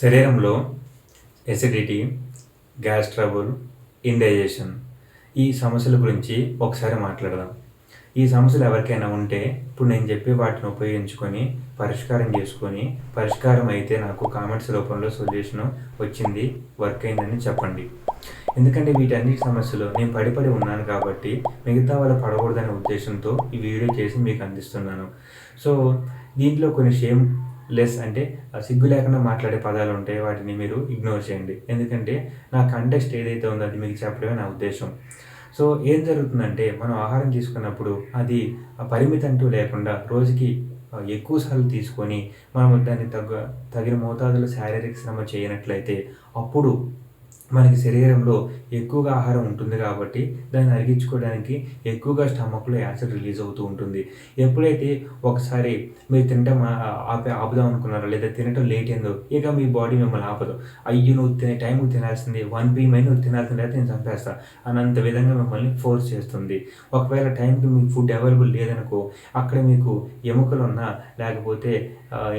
శరీరంలో acidity gas trouble indigestion ఈ సమస్యల గురించి ఒకసారి మాట్లాడదాం. ఈ సమస్యలు ఎవరికైనా ఉంటే ఇప్పుడు నేను చెప్పే వాటిని ఉపయోగించుకొని పరిష్కారం చేసుకొని పరిష్కారం అయితే నాకు కామెంట్స్ రూపంలో సొల్యూషన్ వచ్చింది వర్క్ అయిందని చెప్పండి. ఎందుకంటే వీటన్ని సమస్యలు నేను పడిపడి ఉన్నాను కాబట్టి మిగతా వాళ్ళు పడకూడదనే ఉద్దేశంతో ఈ వీడియో చేసి మీకు అందిస్తున్నాను. సో దీంట్లో కొన్ని షేమ్ లెస్ అంటే సిగ్గు లేకుండా మాట్లాడే పదాలు ఉంటాయి వాటిని మీరు ఇగ్నోర్ చేయండి. ఎందుకంటే నా కంటెస్ట్ ఏదైతే ఉందో అది మీకు చెప్పడమే నా ఉద్దేశం. సో ఏం జరుగుతుందంటే మనం ఆహారం తీసుకున్నప్పుడు అది పరిమితి అంటూ లేకుండా రోజుకి ఎక్కువ సార్లు తీసుకొని మనం దాన్ని తగ్గ తగిన మోతాదులో శారీరక శ్రమ చేయనట్లయితే అప్పుడు మనకి శరీరంలో ఎక్కువగా ఆహారం ఉంటుంది కాబట్టి దాన్ని అరిగించుకోవడానికి ఎక్కువగా స్టమక్లో యాసిడ్ రిలీజ్ అవుతూ ఉంటుంది. ఎప్పుడైతే ఒకసారి మీరు తినటం ఆపే ఆపుదాం అనుకున్నారో లేదా తినటం లేట్ అయిందో ఇక మీ బాడీ మిమ్మల్ని ఆపదు. అయ్యో నువ్వు తినే టైంకి తినాల్సింది. వన్ పిఎం అయినా నువ్వు తినాల్సింది అయితే నేను చంపేస్తా అనంత విధంగా మిమ్మల్ని ఫోర్స్ చేస్తుంది. ఒకవేళ టైంకి మీకు ఫుడ్ అవైలబుల్ లేదనుకో అక్కడ మీకు ఎముకలు ఉన్నా లేకపోతే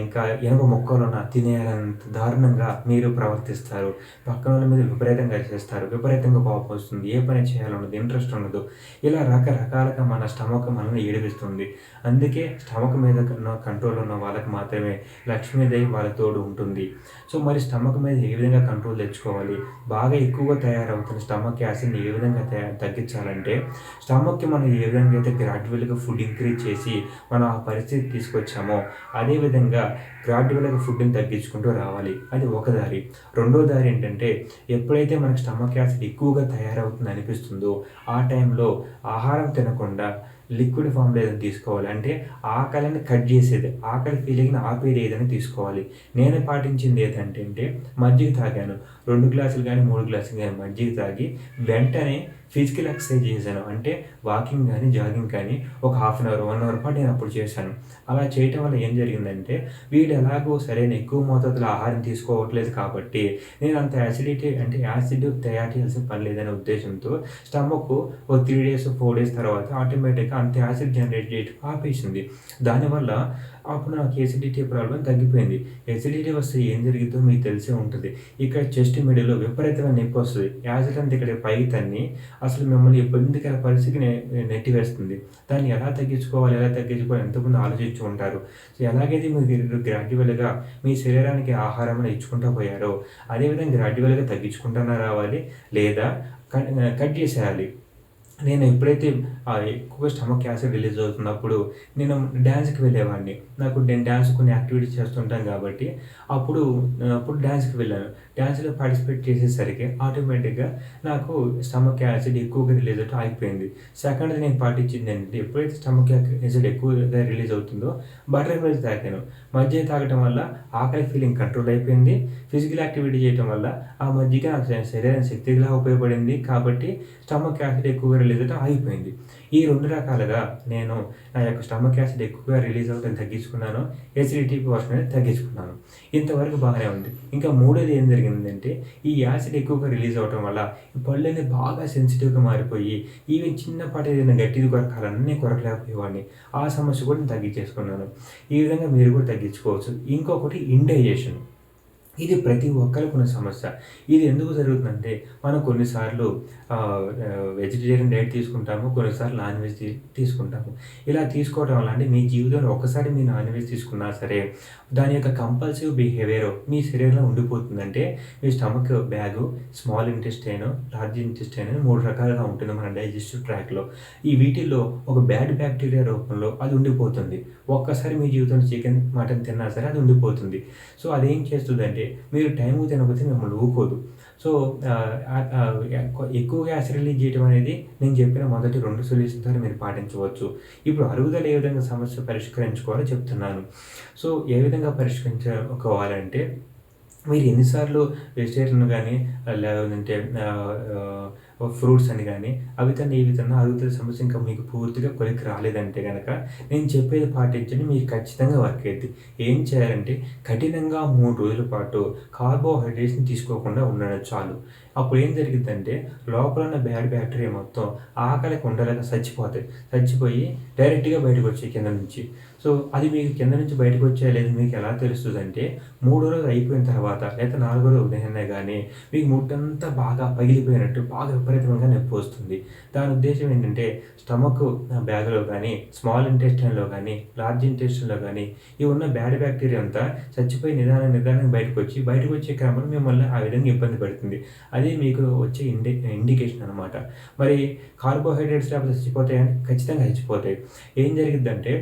ఇంకా ఎనుక మొక్కలు ఉన్నా తినేయాలంత దారుణంగా మీరు ప్రవర్తిస్తారు. పక్కన వాళ్ళ మీద విపరీతంగా చేస్తారు. విపరీతంగా కోపం వస్తుంది. ఏ పని చేయాలన్నది ఇంట్రెస్ట్ ఉండదు. ఇలా రకరకాలుగా మన స్టమక్ మనల్ని ఏడిపిస్తుంది. అందుకే స్టమక్ మీద కంట్రోల్ ఉన్న వాళ్ళకి మాత్రమే లక్ష్మీదేవి వాళ్ళ తోడు ఉంటుంది. సో మరి స్టమక్ మీద ఏ విధంగా కంట్రోల్ తెచ్చుకోవాలి? బాగా ఎక్కువగా తయారవుతున్న స్టమక్ యాసిడ్ని ఏ విధంగా తగ్గించాలంటే స్టమక్కి మనం ఏ విధంగా అయితే గ్రాడ్యువల్గా ఫుడ్ ఇంక్రీజ్ చేసి మనం ఆ పరిస్థితి తీసుకొచ్చామో అదే విధంగా గ్రాడ్యువల్గా ఫుడ్ని తగ్గించుకుంటూ రావాలి. అది ఒక దారి. రెండో దారి ఏంటంటే ఎప్పుడైతే మనకు స్టమక్ యాసిడ్ ఎక్కువగా తయారవుతుంది అనిపిస్తుందో ఆ టైంలో ఆహారం తినకుండా లిక్విడ్ ఫామ్లో ఏదైనా తీసుకోవాలి. అంటే ఆకలిని కట్ చేసేది ఆకలి ఫీలింగ్ని ఆపేది ఏదైనా తీసుకోవాలి. నేను పాటించింది ఏంటంటే అంటే మజ్జిగ తాగాను. రెండు గ్లాసులు కానీ మూడు గ్లాసులు కానీ మజ్జిగ తాగి వెంటనే ఫిజికల్ ఎక్సర్సైజ్ చేశాను. అంటే వాకింగ్ కానీ జాగింగ్ కానీ ఒక half an hour one hour పాటు నేను అప్పుడు చేశాను. అలా చేయటం వల్ల ఏం జరిగిందంటే వీడు ఎలాగో సరైన ఎక్కువ మోతాదులో ఆహారం తీసుకోవట్లేదు కాబట్టి నేను అంత యాసిడిటీ అంటే యాసిడ్ తయారు చేయాల్సిన పని లేదనే ఉద్దేశంతో స్టమక్ ఓ త్రీ డేస్ ఫోర్ డేస్ తర్వాత ఆటోమేటిక్గా అంత యాసిడ్ జనరేట్ చేయడం ఆపేసింది. దానివల్ల అప్పుడు నాకు ఎసిడిటీ ప్రాబ్లం తగ్గిపోయింది. ఎసిడిటీ వస్తే ఏం జరిగిందో మీకు తెలిసే ఉంటుంది. ఇక్కడ చెస్ట్ మిడిలో విపరీతమైన నొప్పి వస్తుంది. యాసిడ్ అంతా ఇక్కడ పైకి తన్ని అసలు మిమ్మల్ని ఇబ్బందికర పరిస్థితికి నెట్టివేస్తుంది? దాన్ని ఎలా తగ్గించుకోవాలి? ఎలా తగ్గించుకోవాలి? ఎంతమంది ఆలోచించి ఉంటారు? సో ఎలాగైతే మీరు గ్రాడ్యువల్గా మీ శరీరానికి ఆహారం ఇచ్చుకుంటూ పోయారో అదేవిధంగా గ్రాడ్యువల్గా తగ్గించుకుంటూనే రావాలి లేదా కట్ కట్ చేసేయాలి. నేను ఎప్పుడైతే ఎక్కువ స్టమక్ యాసిడ్ రిలీజ్ అవుతున్నప్పుడు నేను డ్యాన్స్కి వెళ్ళేవాడిని. నాకు నేను డ్యాన్స్ కొన్ని యాక్టివిటీస్ చేస్తుంటాను కాబట్టి అప్పుడు అప్పుడు డ్యాన్స్కి వెళ్ళాను. డ్యాన్స్లో పార్టిసిపేట్ చేసేసరికి ఆటోమేటిక్గా నాకు స్టమక్ యాసిడ్ ఎక్కువగా రిలీజ్ అవుతూ ఆగిపోయింది. సెకండ్ నేను పాటించింది ఏంటంటే ఎప్పుడైతే స్టమక్ యాసిడ్ ఎక్కువగా రిలీజ్ అవుతుందో బటర్ మిల్క్ తాగాను. మజ్జిగ తాగటం వల్ల ఆకలి ఫీలింగ్ కంట్రోల్ అయిపోయింది. ఫిజికల్ యాక్టివిటీ చేయటం వల్ల ఆ మజ్జిగ నాకు శరీరానికి శక్తిగా ఉపయోగపడింది కాబట్టి స్టమక్ యాసిడ్ ఎక్కువగా రిలీజ్ అవడం ఆగిపోయింది. ఈ రెండు రకాలుగా నేను నా యొక్క స్టమక్ యాసిడ్ ఎక్కువగా రిలీజ్ అవుతాను తగ్గించుకున్నాను. ఎసిడిటీ పోర్షన్ అనేది తగ్గించుకున్నాను. ఇంతవరకు బాగానే ఉంది. ఇంకా మూడోది ఏం జరిగిందంటే ఈ యాసిడ్ ఎక్కువగా రిలీజ్ అవ్వడం వల్ల ఈ పళ్ళు అనేది బాగా సెన్సిటివ్గా మారిపోయి ఈవెన్ చిన్నపాటి ఏదైనా గట్టిది కొరకాలన్నీ కొరకలేకపోయేవాడిని. ఆ సమస్య కూడా నేను తగ్గించేసుకున్నాను. ఈ విధంగా మీరు కూడా తగ్గించుకోవచ్చు. ఇంకొకటి ఇండైజేషన్. ఇది ప్రతి ఒక్కరికి ఉన్న సమస్య. ఇది ఎందుకు జరుగుతుందంటే మనం కొన్నిసార్లు వెజిటేరియన్ డైట్ తీసుకుంటాము కొన్నిసార్లు నాన్ వెజ్ తీసుకుంటాము. ఇలా తీసుకోవడం వల్ల అంటే మీ జీవితంలో ఒకసారి మీ నాన్ వెజ్ తీసుకున్నా సరే దాని యొక్క కంపల్సివ్ బిహేవియర్ మీ శరీరంలో ఉండిపోతుందంటే మీ stomach bag small intestine large intestine అని మూడు రకాలుగా ఉంటుంది మన డైజెస్టివ్ ట్రాక్లో ఈ వీటిల్లో ఒక బ్యాడ్ బ్యాక్టీరియా రూపంలో అది ఉండిపోతుంది. ఒక్కసారి మీ జీవితంలో చికెన్ మటన్ తిన్నా సరే అది ఉండిపోతుంది. సో అదేం చేస్తుందంటే మీరు టైం తినకపోతే మిమ్మల్ని ఊకోదు. సో ఎక్కువగా యాసిడ్ రిలీజ్ చేయడం అనేది నేను చెప్పిన మొదటి రెండు సొల్యూషన్ ద్వారా మీరు పాటించవచ్చు. ఇప్పుడు అరుగుదల ఏ విధంగా సమస్య పరిష్కరించుకోవాలో చెప్తున్నాను. సో ఏ విధంగా పరిష్కరించుకోవాలంటే మీరు ఎన్నిసార్లు వెజిటేరియన్ కానీ లేదంటే ఫ్రూట్స్ అని కానీ అవి తన ఏ విధంగా అరుగుదల సమస్య ఇంకా మీకు పూర్తిగా కొలికి రాలేదంటే కనుక నేను చెప్పేది పాటించండి మీకు ఖచ్చితంగా వర్క్ అయింది ఏం చేయాలంటే కఠినంగా మూడు రోజుల పాటు కార్బోహైడ్రేట్స్ని తీసుకోకుండా ఉండడం చాలు. అప్పుడు ఏం జరిగిందంటే లోపల ఉన్న బ్యాడ్ బ్యాక్టీరియా మొత్తం ఆకలికి ఉండలేక చచ్చిపోతాయి. చచ్చిపోయి డైరెక్ట్గా బయటకు వచ్చాయి కింద నుంచి. సో అది మీకు కింద నుంచి బయటకు వచ్చే లేదు మీకు ఎలా తెలుస్తుంది అంటే మూడో రోజు అయిపోయిన తర్వాత లేదా నాలుగో రోజు ఉదయాన్నే కానీ మీకు ముట్టంతా బాగా పగిలిపోయినట్టు బాగా విపరీతంగా నొప్పి వస్తుంది. దాని ఉద్దేశం ఏంటంటే స్టమక్ బ్యాగ్లో కానీ స్మాల్ ఇంటెస్టైన్లో కానీ లార్జ్ ఇంటెస్టైన్లో కానీ ఈ ఉన్న బ్యాడ్ బ్యాక్టీరియా అంతా చచ్చిపోయి నిదానం నిదానం బయటకు వచ్చి బయటకు వచ్చే క్రమంలో మిమ్మల్ని ఆ విధంగా ఇబ్బంది పెడుతుంది. అది మీకు వచ్చే ఇండి ఇండికేషన్ అనమాట మరి కార్బోహైడ్రేట్స్ లేకపోతే చచ్చిపోతాయని ఖచ్చితంగా చచ్చిపోతాయి. ఏం జరిగిద్దంటే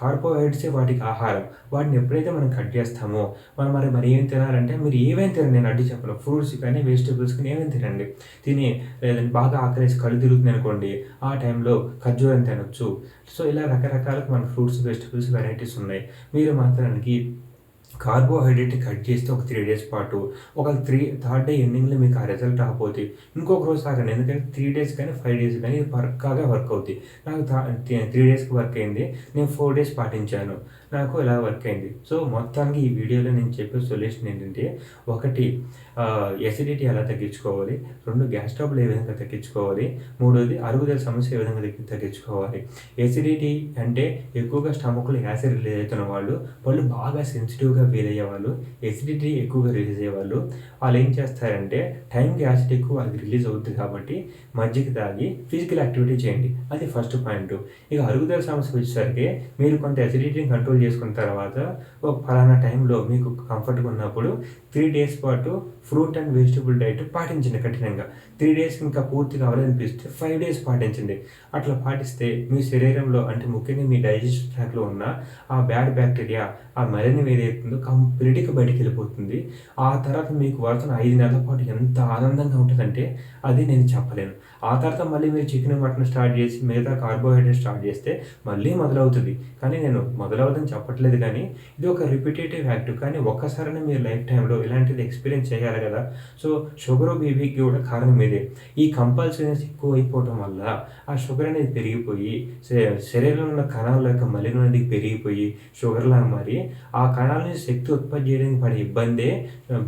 కార్బోహైడ్రేట్సే వాటికి ఆహారం? వాటిని ఎప్పుడైతే మనం కట్ చేస్తామో మనం మరి మరి ఏం తినాలంటే మీరు ఏమేమి తినండి నేను అడ్డు చెప్పను. ఫ్రూట్స్ కానీ వెజిటేబుల్స్ కానీ ఏమేమి తినండి. తిని లేదంటే బాగా ఆకలేసి కళ్ళు తిరుగుతుంది అనుకోండి ఆ టైంలో ఖర్జూరం తినొచ్చు. సో ఇలా రకరకాల మన ఫ్రూట్స్ వెజిటేబుల్స్ వెరైటీస్ ఉన్నాయి. మీరు మాత్రానికి కార్బోహైడ్రేట్ కట్ చేస్తే ఒక త్రీ డేస్ పాటు ఒక త్రీ థర్డ్ డే ఎండింగ్లో మీకు ఆ రిజల్ట్ రాకపోతే ఇంకొక రోజు సాగండి ఎందుకంటే త్రీ డేస్ కానీ ఫైవ్ డేస్ కానీ వర్క్గా పక్కాగా వర్క్ అవుతుంది నాకు త్రీ డేస్కి వర్క్ అయింది. నేను ఫోర్ డేస్ పాటించాను. నాకు ఇలా వర్క్ అయింది? సో మొత్తానికి ఈ వీడియోలో నేను చెప్పే సొల్యూషన్ ఏంటంటే ఒకటి ఎసిడిటీ ఎలా తగ్గించుకోవాలి? రెండు గ్యాస్ ట్రబుల్ ఏ విధంగా తగ్గించుకోవాలి? మూడోది అరుగుదల సమస్య ఏ విధంగా తగ్గించుకోవాలి? ఎసిడిటీ అంటే ఎక్కువగా స్టమక్లో యాసిడ్ రిలీజ్ అవుతున్న వాళ్ళు వాళ్ళు బాగా సెన్సిటివ్గా ఫీల్ అయ్యేవాళ్ళు ఎసిడిటీ ఎక్కువగా రిలీజ్ అయ్యేవాళ్ళు వాళ్ళు ఏం చేస్తారంటే టైంకి యాసిడ్ ఎక్కువ అది రిలీజ్ అవుతుంది కాబట్టి మజ్జిగ తాగి ఫిజికల్ యాక్టివిటీ చేయండి. అది ఫస్ట్ పాయింట్ ఇక అరుగుదల సమస్య వచ్చేసరికి మీరు కొంత ఎసిడిటీని కంట్రోల్ చేసుకున్న తర్వాత ఒక ఫలానా టైంలో మీకు కంఫర్ట్గా ఉన్నప్పుడు త్రీ డేస్ పాటు ఫ్రూట్ అండ్ వెజిటబుల్ డైట్ పాటించండి కఠినంగా. త్రీ డేస్ ఇంకా పూర్తి కావాలనిపిస్తే ఫైవ్ డేస్ పాటించండి. అట్లా పాటిస్తే మీ శరీరంలో అంటే ముఖ్యంగా మీ డైజెషన్ ట్రాక్లో ఉన్న ఆ బ్యాడ్ బ్యాక్టీరియా ఆ మలినం ఏదైతుందో కంప్లీట్గా బయటికి వెళ్ళిపోతుంది. ఆ తర్వాత మీకు వరుసన ఐదు నెలల పాటు ఎంత ఆనందంగా ఉంటుందంటే అది నేను చెప్పలేను. ఆ తర్వాత మళ్ళీ మీరు చికెన్ మటన్ స్టార్ట్ చేసి మిగతా కార్బోహైడ్రేట్ స్టార్ట్ చేస్తే మళ్ళీ మొదలవుతుంది. కానీ నేను మొదలవదని చెప్పట్లేదు కానీ ఇది ఒక రిపిటేటివ్ యాక్ట్ కానీ ఒక్కసారైనా మీరు లైఫ్ టైంలో ఇలాంటిది ఎక్స్పీరియన్స్ చేయాలి కదా. సో షుగర్ బీబీకి కూడా కారణం ఇదే. ఈ కంపల్సరీనెస్ ఎక్కువ అయిపోవడం వల్ల ఆ షుగర్ అనేది పెరిగిపోయి శరీరంలో ఉన్న కణాల యొక్క మలినం అనేది పెరిగిపోయి షుగర్ లాగా మారి ఆ కణాల నుంచి శక్తి ఉత్పత్తి చేయడానికి పడే ఇబ్బందే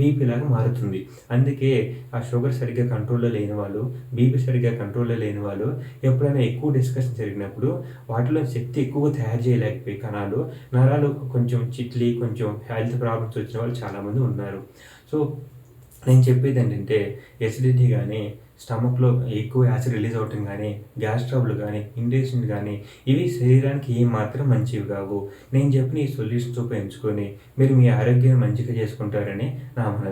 బీపీ లాగా మారుతుంది. అందుకే ఆ షుగర్ సరిగ్గా కంట్రోల్లో లేని వాళ్ళు బీపీ సరిగ్గా కంట్రోల్లో లేని వాళ్ళు ఎప్పుడైనా ఎక్కువ డిస్కషన్ జరిగినప్పుడు వాటిలో శక్తి ఎక్కువ తయారు చేయలేకపోయి కణాలు నరాలు కొంచెం చిట్లి కొంచెం హెల్త్ ప్రాబ్లమ్స్ వచ్చిన వాళ్ళు చాలామంది ఉన్నారు. సో నేను చెప్పేది ఏంటంటే ఎసిడిటీ కానీ స్టమక్లో ఎక్కువ యాసిడ్ రిలీజ్ అవటం కానీ గ్యాస్ ట్రబుల్ కానీ ఇండేషన్ కానీ ఇవి శరీరానికి ఏం మాత్రం మంచివి కావు. నేను చెప్పిన ఈ సొల్యూషన్స్ ఉపయోగించుకొని మీరు మీ ఆరోగ్యాన్ని మంచిగా చేసుకుంటారని నా మనవి.